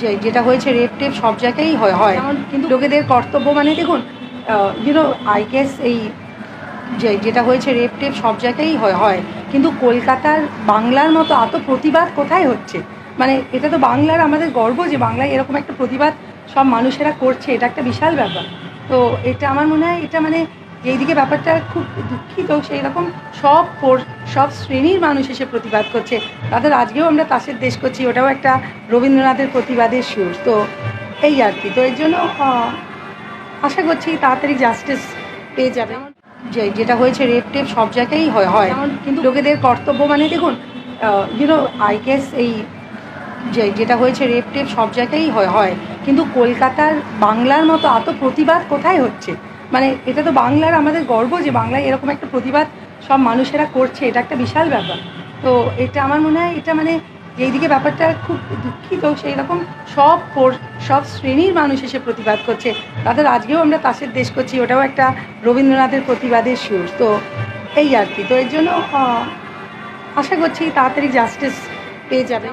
যে যেটা হয়েছে রেপ টেপ সব জায়গায়ই হয় হয়। কিন্তু লোকেদের কর্তব্য মানে দেখুন ইউনো আই গেস এই যে যেটা হয়েছে রেপ টেপ সব জায়গায়ই হয় হয়। কিন্তু কলকাতার বাংলার মতো এত প্রতিবাদ কোথায় হচ্ছে? মানে এটা তো বাংলার আমাদের গর্ব যে বাংলায় এরকম একটা প্রতিবাদ সব মানুষেরা করছে এটা একটা বিশাল ব্যাপার। তো এটা আমার মনে হয় এটা মানে এইদিকে ব্যাপারটা খুব দুঃখিত সেই রকম সব সব শ্রেণির মানুষ এসে প্রতিবাদ করছে। তাদের আজকেও আমরা তাসের দেশ করছি ওটাও একটা রবীন্দ্রনাথের প্রতিবাদের সুর। তো এই আর কি তো এর জন্য আশা করছি তাড়াতাড়ি জাস্টিস পেয়ে যাবে। যে যেটা হয়েছে রেপ টেপ সব জায়গায়ই হয় হয়। কিন্তু লোকেদের কর্তব্য মানে দেখুন ইউনো আই গেস এই যে যেটা হয়েছে রেপ টেপ সব জায়গায়ই হয় হয়। কিন্তু কলকাতার বাংলার মতো এত প্রতিবাদ কোথায় হচ্ছে? মানে এটা তো বাংলার আমাদের গর্ব যে বাংলায় এরকম একটা প্রতিবাদ সব মানুষেরা করছে, এটা একটা বিশাল ব্যাপার। তো এটা আমার মনে হয়, এটা মানে যেইদিকে ব্যাপারটা খুব দুঃখিত সেই রকম সব সব শ্রেণির মানুষ এসে প্রতিবাদ করছে। তাদের আজকেও আমরা তাসের দেশ করছি, ওটাও একটা রবীন্দ্রনাথের প্রতিবাদের সুর। তো এই আর কি, তো এর জন্য আশা করছি তাড়াতাড়ি জাস্টিস পেয়ে যাবে।